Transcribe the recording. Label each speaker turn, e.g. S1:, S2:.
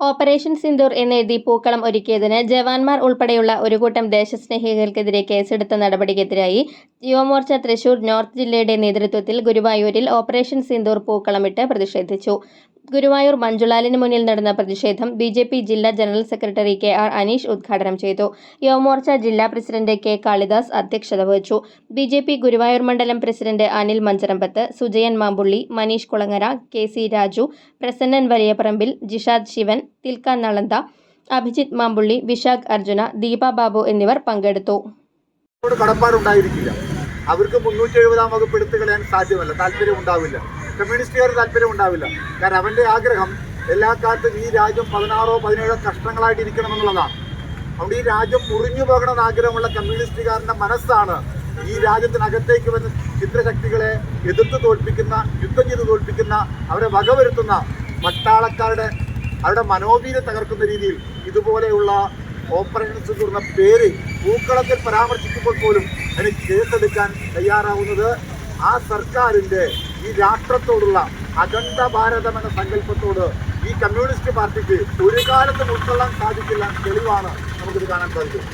S1: Operation Sindoor എന്നെഴുതി പൂക്കളം ഒരുക്കിയതിന് ജവാന്മാർ ഉൾപ്പെടെയുള്ള ഒരു കൂട്ടം ദേശസ്നേഹികൾക്കെതിരെ കേസെടുത്ത നടപടിക്കെതിരായി യുവമോർച്ച തൃശൂർ നോർത്ത് ജില്ലയുടെ നേതൃത്വത്തിൽ ഗുരുവായൂരിൽ ഓപ്പറേഷൻ സിന്ദൂർ പൂക്കളമിട്ട് പ്രതിഷേധിച്ചു. ഗുരുവായൂർ മഞ്ജുലാലിന് മുന്നിൽ നടന്ന പ്രതിഷേധം ബി ജെ പി ജില്ലാ general secretary K R Aneesh ഉദ്ഘാടനം ചെയ്തു. യുവമോർച്ച ജില്ലാ പ്രസിഡന്റ് കെ കാളിദാസ് അധ്യക്ഷത വഹിച്ചു. ബി ജെ പി ഗുരുവായൂർ മണ്ഡലം president Anil Mancharambath Sujayan Mampully Maneesh Kulangara K C Raju Prasannan Valiyaparambil Jishad Shivan തിൽക്ക നളന്ത അഭിജിത്ത് മാമ്പുള്ളി വിശാഖ് അർജുന ദീപ ബാബു എന്നിവർ പങ്കെടുത്തു.
S2: അവർക്ക് മുന്നൂറ്റി എഴുപതാം വകുപ്പ് എടുത്തു കളയാൻ സാധ്യമല്ല. താല്പര്യം ഉണ്ടാവില്ല കമ്മ്യൂണിസ്റ്റുകാർ താല്പര്യം ഉണ്ടാവില്ല. കാരണം അവന്റെ ആഗ്രഹം എല്ലാ കാലത്തും ഈ രാജ്യം പതിനാറോ പതിനേഴോ കഷ്ണങ്ങളായിട്ട് ഇരിക്കണമെന്നുള്ളതാണ് അതുകൊണ്ട് ഈ രാജ്യം മുറിഞ്ഞു പോകണമെന്ന് ആഗ്രഹമുള്ള കമ്മ്യൂണിസ്റ്റുകാരന്റെ മനസ്സാണ് ഈ രാജ്യത്തിനകത്തേക്ക് വന്ന് ചിത്രശക്തികളെ എതിർത്ത് തോൽപ്പിക്കുന്ന യുദ്ധം ചെയ്ത് തോൽപ്പിക്കുന്ന അവരെ വകവരുത്തുന്ന പട്ടാളക്കാരുടെ അവരുടെ മനോവീര്യം തകർക്കുന്ന രീതിയിൽ ഇതുപോലെയുള്ള ഓപ്പറേഷൻസ് തുറന്ന പേര് പൂക്കളത്തിൽ പരാമർശിക്കുമ്പോൾ പോലും എനിക്ക് കേസെടുക്കാൻ തയ്യാറാവുന്നത് ആ സർക്കാരിന്റെ ഈ രാഷ്ട്രത്തോടുള്ള അഖണ്ഡ ഭാരതം എന്ന സങ്കല്പത്തോട് ഈ കമ്മ്യൂണിസ്റ്റ് പാർട്ടിക്ക് ഒരു കാലത്തും ഉൾക്കൊള്ളാൻ സാധിക്കില്ല തെളിവാണ് നമുക്കിത് കാണാൻ സാധിക്കും